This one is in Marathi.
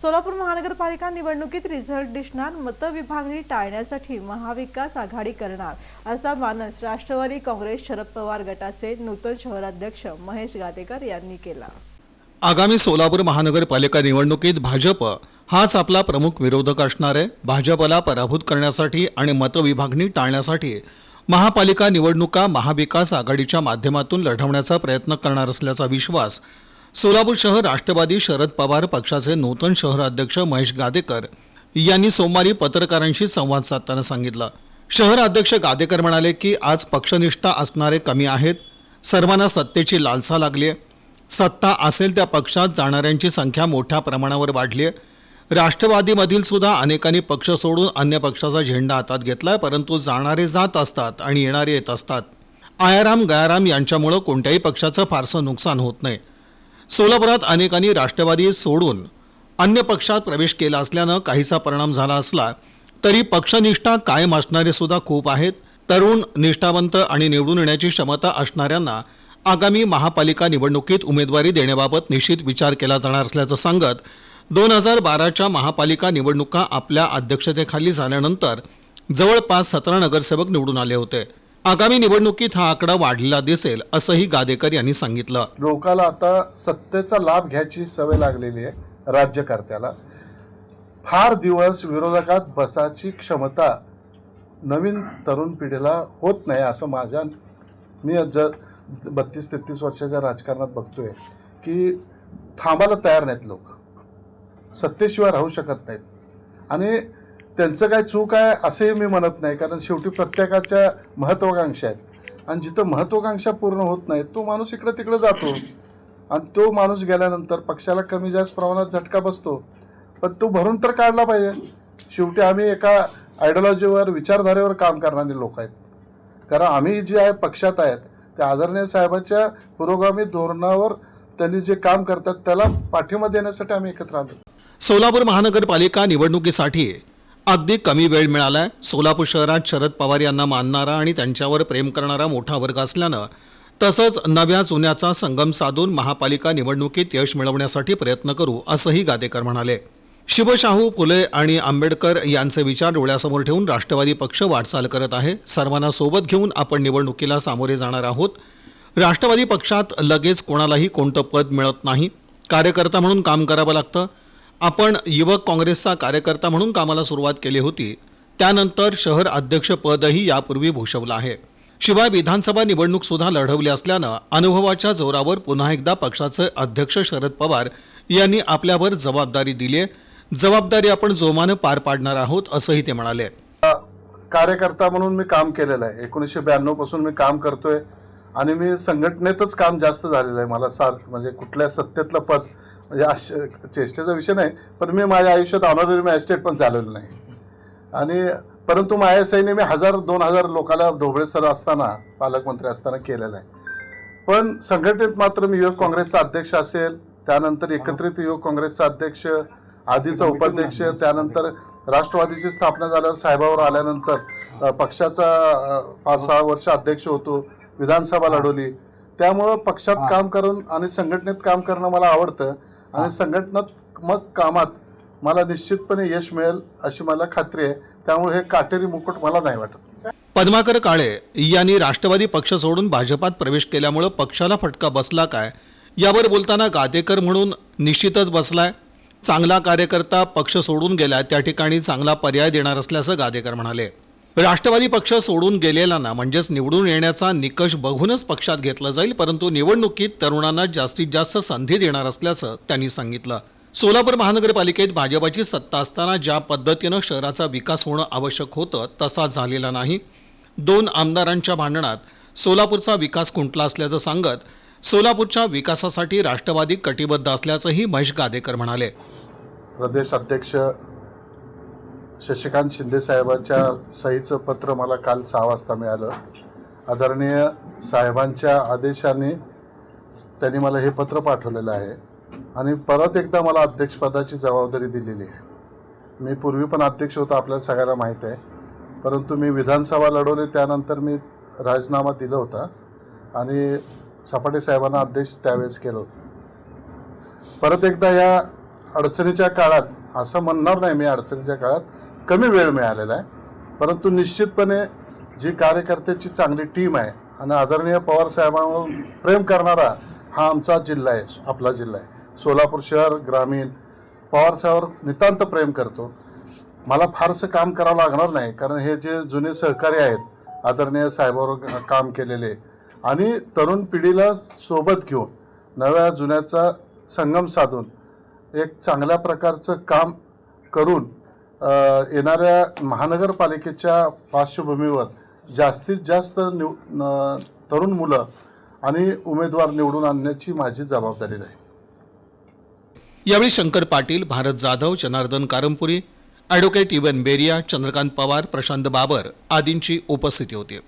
सोलापूर महानगरपालिका निवडणुकीत रिझल्ट दिसणार मतविभागणी टाळण्यासाठी महाविकास आघाडी करणार असा मानस राष्ट्रवादी काँग्रेस शरद पवार गटाचे नूतन शहराध्यक्ष महेश गादेकर यांनी केला. आगामी सोलापूर महानगरपालिका निवडणुकीत भाजप हाच आपला प्रमुख विरोधक असणार आहे. भाजपला पराभूत करण्यासाठी आणि मतविभागणी टाळण्यासाठी महापालिका निवडणुका महाविकास आघाडीच्या माध्यमातून लढवण्याचा प्रयत्न करणार असल्याचा विश्वास सोलापूर शहर राष्ट्रवादी शरद पवार पक्षाचे नूतन शहराध्यक्ष महेश गादेकर यांनी सोमवारी पत्रकारांशी संवाद साधताना सांगितलं. शहर अध्यक्ष गादेकर म्हणाले की आज पक्षनिष्ठा असणारे कमी आहेत. सर्वांना सत्तेची लालसा लागली आहे. सत्ता असेल त्या पक्षात जाणाऱ्यांची संख्या मोठ्या प्रमाणावर वाढली आहे. राष्ट्रवादीमधील सुद्धा अनेकांनी पक्ष सोडून अन्य पक्षाचा झेंडा हातात घेतला आहे परंतु जाणारे जात असतात आणि येणारे येत असतात. आयाराम गयाराम यांच्यामुळं कोणत्याही पक्षाचं फारसं नुकसान होत नाही. सोलापुरात अनेकांनी राष्ट्रवादी सोडून अन्य पक्षात प्रवेश केला असल्यानं काहीसा परिणाम झाला असला तरी पक्षनिष्ठा कायम असणारे सुद्धा खूप आहेत. तरुण निष्ठावंत आणि निवडून येण्याची क्षमता असणाऱ्यांना आगामी महापालिका निवडणुकीत उमेदवारी देण्याबाबत निश्चित विचार केला जाणार असल्याचं सांगत दोन हजार बाराच्या महापालिका निवडणुका आपल्या अध्यक्षतेखाली झाल्यानंतर जवळपास सतरा नगरसेवक निवडून आले होते. आगामी निवडणुकीत हा आकडा वाढलेला दिसेल असंही गादेकर यांनी सांगितलं. लोकाला आता सत्तेचा लाभ घ्यायची सवय लागलेली आहे राज्यकर्त्याला. फार दिवस विरोधकात बसाची क्षमता नवीन तरुण पिढीला होत नाही असं माझ्या मी ज बत्तीस तेहतीस वर्षाच्या राजकारणात बघतोय की थांबायला तयार नाहीत लोक. सत्तेशिवाय राहू शकत नाहीत. आणि त्यांचं काय चूक आहे असंही मी म्हणत नाही कारण शेवटी प्रत्येकाच्या महत्त्वाकांक्षा आहेत. आणि जिथं महत्त्वाकांक्षा पूर्ण होत नाही तो माणूस इकडं तिकडं जातो. आणि तो माणूस गेल्यानंतर पक्षाला कमी जास्त प्रमाणात झटका बसतो. पण तो भरून तर काढला पाहिजे. शेवटी आम्ही एका आयडिओलॉजीवर विचारधारेवर काम करणारे लोक आहेत. कारण आम्ही जे आहे पक्षात आहेत. त्या आदरणीय साहेबाच्या पुरोगामी धोरणावर त्यांनी जे काम करतात त्याला पाठिंबा देण्यासाठी आम्ही एकत्र आलो. सोलापूर महानगरपालिका निवडणुकीसाठी अगदी कमी वेळ मिळालाय. सोलापूर शहरात शरद पवार यांना मानणारा आणि त्यांच्यावर प्रेम करणारा मोठा वर्ग असल्यानं तसंच नव्या जुन्याचा संगम साधून महापालिका निवडणुकीत यश मिळवण्यासाठी प्रयत्न करू असंही गादेकर म्हणाले. शिवशाहू फुले आणि आंबेडकर यांचे विचार डोळ्यासमोर ठेवून राष्ट्रवादी पक्ष वाटचाल करत आहे. सर्वांना सोबत घेऊन आपण निवडणुकीला सामोरे जाणार आहोत. राष्ट्रवादी पक्षात लगेच कोणालाही कोणतं पद मिळत नाही. कार्यकर्ता म्हणून काम करावं लागतं. आपण युवक काँग्रेसचा कार्यकर्ता म्हणून कामाला सुरुवात केली होती. त्यानंतर शहर अध्यक्षपदही यापूर्वी भूषवलं आहे. शिवाय विधानसभा निवडणूक सुद्धा लढवली असल्यानं अनुभवाच्या जोरावर पुन्हा एकदा पक्षाचे अध्यक्ष शरद पवार यांनी आपल्यावर जबाबदारी दिली आहे. जबाबदारी आपण जोमानं पार पाडणार आहोत असंही ते म्हणाले. कार्यकर्ता म्हणून मी काम केलेलं आहे. एकोणीसशे ब्याण्णवपासून मी काम करतोय आणि मी संघटनेतच काम जास्त झालेलं आहे. मला सार म्हणजे कुठल्या सत्तेतलं पद म्हणजे आश्च- चेष्टेचा विषय नाही पण मी माझ्या आयुष्यात ऑनररी मॅजिस्ट्रेट पण झालेलो नाही. आणि परंतु माझ्या सैन्य मी हजार दोन हजार लोकाला ढोबळे सर असताना पालकमंत्री असताना केलेलं आहे. पण संघटनेत मात्र मी युवक काँग्रेसचा अध्यक्ष असेल त्यानंतर एकत्रित युवक काँग्रेसचा अध्यक्ष आधीचा उपाध्यक्ष त्यानंतर राष्ट्रवादीची स्थापना झाल्यावर साहेबावर आल्यानंतर पक्षाचा पाच सहा वर्ष अध्यक्ष होतो विधानसभा लढवली. त्यामुळं पक्षात काम करून आणि संघटनेत काम करणं मला आवडतं. आणि संघटनात्मक कामात मला निश्चितपणे यश मिळेल अशी मला खात्री आहे. त्यामुळे हे काटेरी मुकुट मला नाही वाटत. पद्माकर काळे यांनी राष्ट्रवादी पक्ष सोडून भाजपात प्रवेश केल्यामुळं पक्षाला फटका बसला काय? यावर बोलताना गादेकर म्हणून निश्चितच बसलाय. चांगला कार्यकर्ता पक्ष सोडून गेला त्या ठिकाणी चांगला पर्याय देणार असल्याचं गादेकर म्हणाले. राष्ट्रवादी पक्ष सोडून गेलेल्यांना म्हणजेच निवडून येण्याचा निकष बघूनच पक्षात घेतलं जाईल परंतु निवडणुकीत तरुणांना जास्तीत जास्त संधी देणार असल्याचं त्यांनी सांगितलं. सोलापूर महानगरपालिकेत भाजपाची सत्ता असताना ज्या पद्धतीनं शहराचा विकास होणं आवश्यक होतं तसा झालेला नाही. दोन आमदारांच्या भांडणात सोलापूरचा विकास खुंटला असल्याचं सांगत सोलापूरच्या विकासासाठी राष्ट्रवादी कटिबद्ध असल्याचंही महेश गादेकर म्हणाले. प्रदेश अध्यक्ष शशिकांत शिंदे साहेबांच्या सहीचं पत्र मला काल सहा वाजता मिळालं. आदरणीय साहेबांच्या आदेशाने त्यांनी मला हे पत्र पाठवलेलं आहे. आणि परत एकदा मला अध्यक्षपदाची जबाबदारी दिलेली आहे. मी पूर्वी पण अध्यक्ष होतो आपल्याला सगळ्यांना माहीत आहे. परंतु मी विधानसभा लढवली त्यानंतर मी राजीनामा दिला होता. आणि सपाटे साहेबांना अध्यक्ष त्यावेळेस केलो परत एकदा या अडचणीच्या काळात असं म्हणणार नाही मी अडचणीच्या काळात कमी वेळ मिळालेला आहे. परंतु निश्चितपणे जी कार्यकर्त्याची चांगली टीम आहे आणि आदरणीय पवार साहेबांवर प्रेम करणारा हा आमचा जिल्हा आहे आपला जिल्हा आहे. सोलापूर शहर ग्रामीण पवार साहेबांवर नितांत प्रेम करतो. मला फारसं काम करावं लागणार नाही कारण हे जे जुने सहकारी आहेत आदरणीय साहेबावर काम केलेले आणि तरुण पिढीला सोबत घेऊन नव्या जुन्याचा संगम साधून एक चांगल्या प्रकारचं काम करून येणाऱ्या महानगरपालिकेच्या पार्श्वभूमीवर जास्तीत जास्त निव तरुण मुलं आणि उमेदवार निवडून आणण्याची माझी जबाबदारी राहील यावेळी शंकर पाटील भारत जाधव जनार्दन कारंपुरी ॲडव्होकेट इवन बेरिया चंद्रकांत पवार प्रशांत बाबर आदींची उपस्थिती होती.